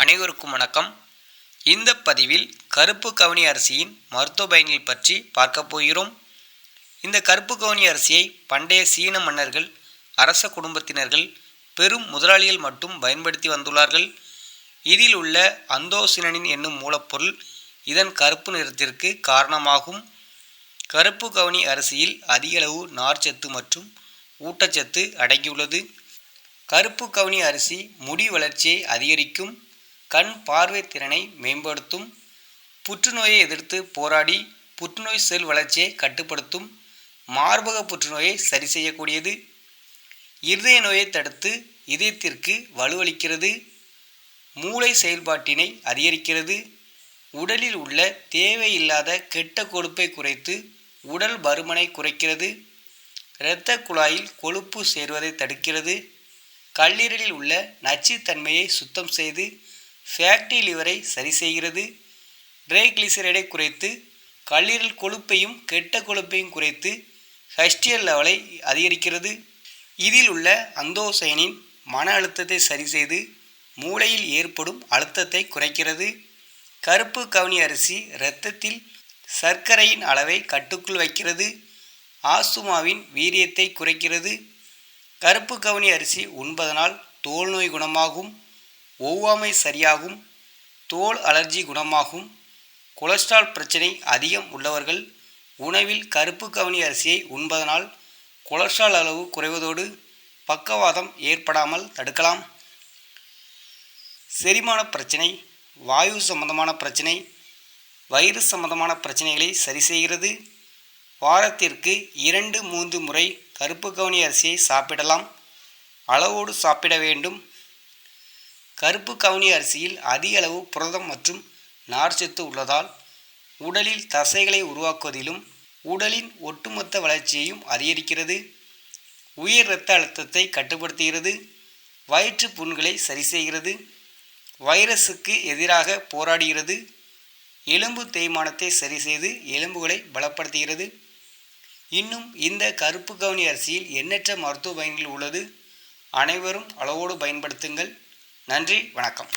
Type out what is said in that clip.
அனைவருக்கும் வணக்கம். இந்த பதிவில் கருப்பு கவனி அரிசியின் மருத்துவ பயன்கள் பற்றி பார்க்க போகிறோம். இந்த கருப்பு கவனி அரிசியை பண்டைய சீன மன்னர்கள் அரச குடும்பத்தினர்கள் பெரும் முதலாளிகள் மட்டும் பயன்படுத்தி வந்துள்ளார்கள். இதில் உள்ள அந்தோசினின் என்னும் மூலப்பொருள் இதன் கருப்பு நிறத்திற்கு காரணமாகும். கருப்பு கவனி அரிசியில் அதிகளவு நார்ச்சத்து மற்றும் ஊட்டச்சத்து அடங்கியுள்ளது. கருப்பு கவனி அரிசி முடி வளர்ச்சியை அதிகரிக்கும். கண் பார்வை திறனை மேம்படுத்தும். புற்றுநோயை எதிர்த்து போராடி புற்றுநோய் செல் வளர்ச்சியை கட்டுப்படுத்தும். மார்பக புற்றுநோயை சரி செய்யக்கூடியது. இருதய நோயை தடுத்து இதயத்திற்கு வலுவளிக்கிறது. மூளை செயல்பாட்டினை அதிகரிக்கிறது. உடலில் உள்ள தேவையில்லாத கெட்ட கொழுப்பை குறைத்து உடல் பருமனை குறைக்கிறது. இரத்த குழாயில் கொழுப்பு சேர்வதை தடுக்கிறது. கல்லீரலில் உள்ள நச்சுத்தன்மையை சுத்தம் செய்து ஃபேட்டி லிவரை சரி செய்கிறது. ட்ரைக்ளிசரைடை குறைத்து கல்லீரல் கொழுப்பையும் கெட்ட கொழுப்பையும் குறைத்து ஹஸ்டியல் லெவலை அதிகரிக்கிறது. இதில் உள்ள அந்தோசைனின் மன அழுத்தத்தை சரி செய்து மூளையில் ஏற்படும் அழுத்தத்தை குறைக்கிறது. கருப்பு கவனி அரிசி இரத்தத்தில் சர்க்கரையின் அளவை கட்டுக்குள் வைக்கிறது. ஆஸ்துமாவின் வீரியத்தை குறைக்கிறது. கருப்பு கவனி அரிசி உண்பதனால் தோல் நோய் குணமாகும். ஒவ்வாமை சரியாகும் தோல் அலர்ஜி குணமாகும் கொலஸ்ட்ரால் பிரச்சனை அதிகம் உள்ளவர்கள் உணவில் கருப்பு கவனி அரிசியை உண்பதனால் கொலஸ்ட்ரால் அளவு குறைவதோடு பக்கவாதம் ஏற்படாமல் தடுக்கலாம். செரிமான பிரச்சனை வாயு சம்பந்தமான பிரச்சனை வயிறு சம்பந்தமான பிரச்சனைகளை சரி செய்கிறது. வாரத்திற்கு இரண்டு மூன்று முறை கருப்பு கவனி அரிசியை சாப்பிடலாம். அளவோடு சாப்பிட வேண்டும். கருப்பு கவுனி அரிசியில் அதிக அளவு புரதம் மற்றும் நார்ச்சத்து உள்ளதால் உடலில் தசைகளை உருவாக்குவதிலும் உடலின் ஒட்டுமொத்த வளர்ச்சியையும் அதிகரிக்கிறது. உயர் இரத்த அழுத்தத்தை கட்டுப்படுத்துகிறது. வயிற்று புண்களை சரி செய்கிறது. வைரஸுக்கு எதிராக போராடுகிறது. எலும்பு தேய்மானத்தை சரி செய்து எலும்புகளை பலப்படுத்துகிறது. இன்னும் இந்த கருப்பு கவுனி அரிசியில் எண்ணற்ற மருத்துவ பயன்கள் உள்ளது. அனைவரும் அளவோடு பயன்படுத்துங்கள். நன்றி வணக்கம்.